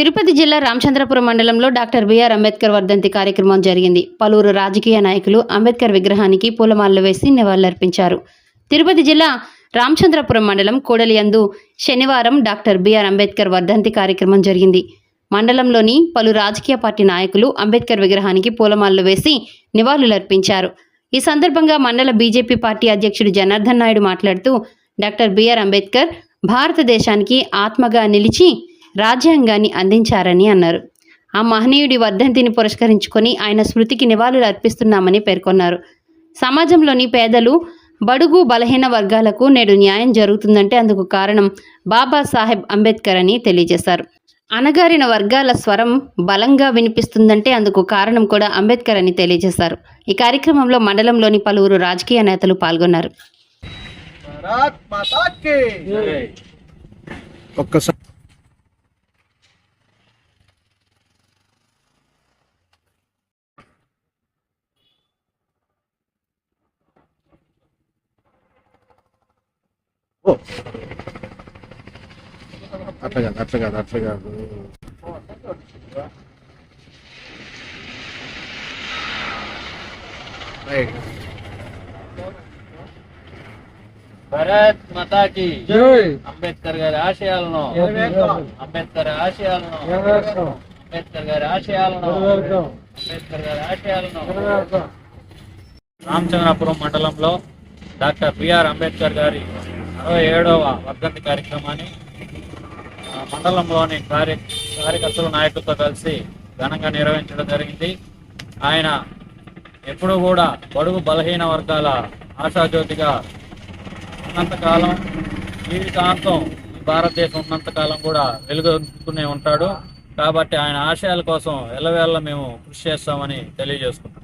తిరుపతి జిల్లా రామచంద్రపురం మండలంలో doctor BR Ambedkar వర్ధంతి కార్యక్రమం జరిగింది. పలువురు రాజకీయ నాయకులు అంబేద్కర్ విగ్రహానికి పూలమాలలు వేసి నివాళులర్పించారు. తిరుపతి జిల్లా రామచంద్రపురం మండలం కోడలియందు శనివారం డాక్టర్ బిఆర్ అంబేద్కర్ వర్ధంతి కార్యక్రమం జరిగింది. మండలంలోని పలు రాజకీయ పార్టీ నాయకులు అంబేద్కర్ విగ్రహానికి పూలమాలలు వేసి నివాళులర్పించారు. ఈ సందర్భంగా మండల బీజేపీ పార్టీ అధ్యక్షుడు జనార్దన్ నాయుడు మాట్లాడుతూ డాక్టర్ బిఆర్ అంబేద్కర్ భారతదేశానికి ఆత్మగా నిలిచి రాజ్యాంగాన్ని అందించారని అన్నారు. ఆ మహనీయుడి వర్ధంతిని పురస్కరించుకొని ఆయన స్మృతికి నివాళులు అర్పిస్తున్నామని పేర్కొన్నారు. సమాజంలోని పేదలు బడుగు బలహీన వర్గాలకు నేడు న్యాయం జరుగుతుందంటే అందుకు కారణం బాబాసాహెబ్ అంబేద్కర్ అని తెలియజేశారు. అణగారిన వర్గాల స్వరం బలంగా వినిపిస్తుందంటే అందుకు కారణం కూడా అంబేద్కర్ అని తెలియజేశారు. ఈ కార్యక్రమంలో మండలంలోని పలువురు రాజకీయ నేతలు పాల్గొన్నారు. ఒక్కసారి అట్లా కాదు అట్లా కాదు అట్లా కాదు భారత్ మాతా కి జై అంబేద్కర్ గారి ఆశయాలను. అంబేద్కర్ ఆశయాలను. అంబేద్కర్ గారి ఆశయాలను. అంబేద్కర్ గారి ఆశయాలను. రామచంద్రపురం మండలంలో డాక్టర్ బిఆర్ అంబేద్కర్ గారి అరవై ఏడవ వర్ధంతి కార్యక్రమాన్ని మండలంలోని కార్య కార్యకర్తల నాయకులతో కలిసి ఘనంగా నిర్వహించడం జరిగింది. ఆయన ఎప్పుడూ కూడా బడుగు బలహీన వర్గాల ఆశాజ్యోతిగా ఉన్నంతకాలం జీవితాంతం ఈ భారతదేశం ఉన్నంతకాలం కూడా వెలుగొందుతూనే ఉంటాడు. కాబట్టి ఆయన ఆశయాల కోసం ఎల్లవేళ మేము కృషి చేస్తామని తెలియజేసుకుంటాం